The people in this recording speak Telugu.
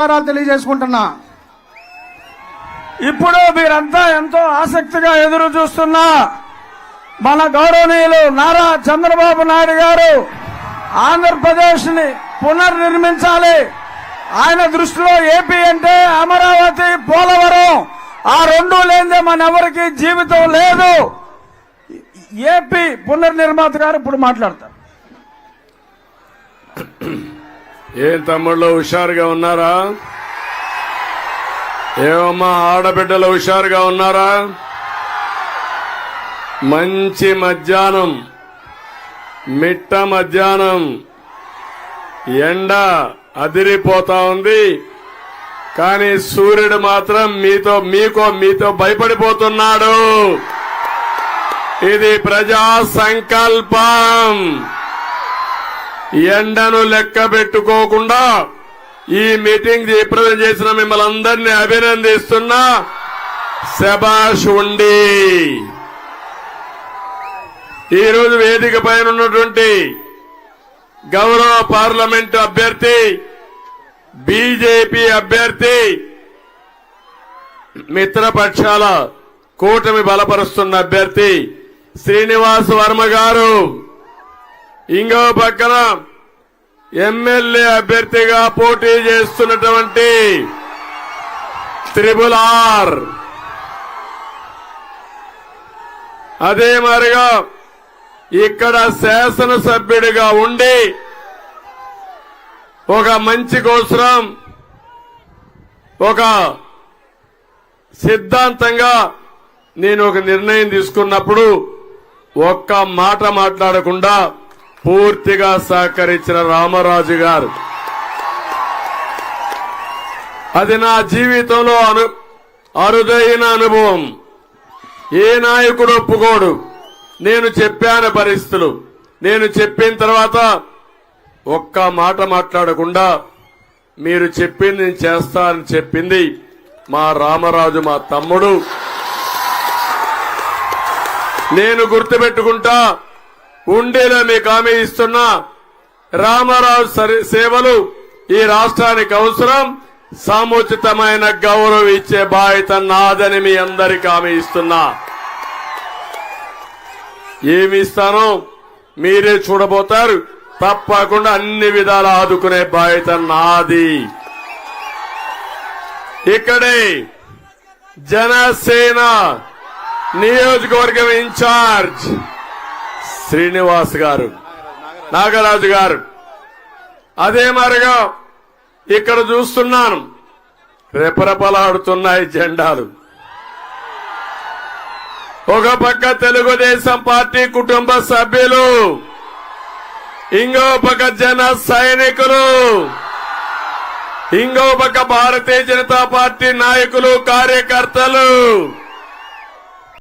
నమస్కారాలు తెలియజేసుకుంటున్నా. ఇప్పుడు మీరంతా ఎంతో ఆసక్తిగా ఎదురు చూస్తున్న మన గౌరవనీయులు నారా చంద్రబాబు నాయుడు గారు ఆంధ్రప్రదేశ్ని పునర్నిర్మించాలి. ఆయన దృష్టిలో ఏపీ అంటే అమరావతి పోలవరం ఆ రెండు లేనిదే మన ఎవరికి జీవితం లేదు. ఏపీ పునర్నిర్మాత గారు ఇప్పుడు మాట్లాడతారు. ఏం తమ్ముళ్ళు హుషారుగా ఉన్నారా? ఏమమ్మా ఆడబిడ్డలు హుషారుగా ఉన్నారా? మంచి మధ్యాహ్నం మిట్ట మధ్యాహ్నం ఎండ అదిరిపోతా ఉంది. కానీ సూర్యుడు మాత్రం మీతో మీకో మీతో భయపడిపోతున్నాడు. ఇది ప్రజా సంకల్పం. ఎండను లెక్క పెట్టుకోకుండా ఈ మీటింగ్ జయప్రదం చేసిన మిమ్మల్ని అందరినీ అభినందిస్తున్నా శబాష్ ఉండి. ఈ రోజు వేదిక పైన ఉన్నటువంటి గౌరవ పార్లమెంటు అభ్యర్థి బీజేపీ అభ్యర్థి మిత్రపక్షాల కూటమి బలపరుస్తున్న అభ్యర్థి శ్రీనివాస్ వర్మ గారు. ఇంకో పక్కన ఎమ్మెల్యే అభ్యర్థిగా పోటీ చేస్తున్నటువంటి త్రిబుల్ ఆర్. అదే మరిగా ఇక్కడ శాసనసభ్యుడిగా ఉండి ఒక మంచి కోసరం ఒక సిద్ధాంతంగా నేను ఒక నిర్ణయం తీసుకున్నప్పుడు ఒక్క మాట మాట్లాడకుండా పూర్తిగా సహకరించిన రామరాజు గారు. అది నా జీవితంలో అను అరుదైన అనుభవం. ఏ నాయకుడు ఒప్పుకోడు. నేను చెప్పాను పరిస్థితులు. నేను చెప్పిన తర్వాత ఒక్క మాట మాట్లాడకుండా మీరు చెప్పింది నేను చేస్తా అని చెప్పింది మా రామరాజు మా తమ్ముడు. నేను గుర్తుపెట్టుకుంటా ఉండేలా మీకు హామీ ఇస్తున్నా. రామారావు సరి- సేవలు ఈ రాష్ట్రానికి అవసరం. సముచితమైన గౌరవం ఇచ్చే బాధ్యత నాదని మీ అందరికి హామీ ఇస్తున్నా. ఏమి ఇస్తానో మీరే చూడబోతారు. తప్పకుండా అన్ని విధాలు ఆదుకునే బాధ్యత నాది. ఇక్కడే జనసేన నియోజకవర్గం ఇన్ఛార్జ్ శ్రీనివాస్ గారు నాగరాజు గారు. అదే మరిగా ఇక్కడ చూస్తున్నాను. రెపరెపలాడుతున్నాయి జెండాలు. ఒక పక్క తెలుగుదేశం పార్టీ కుటుంబ సభ్యులు ఇంకో పక్క జన సైనికులు ఇంకో పక్క భారతీయ జనతా పార్టీ నాయకులు కార్యకర్తలు.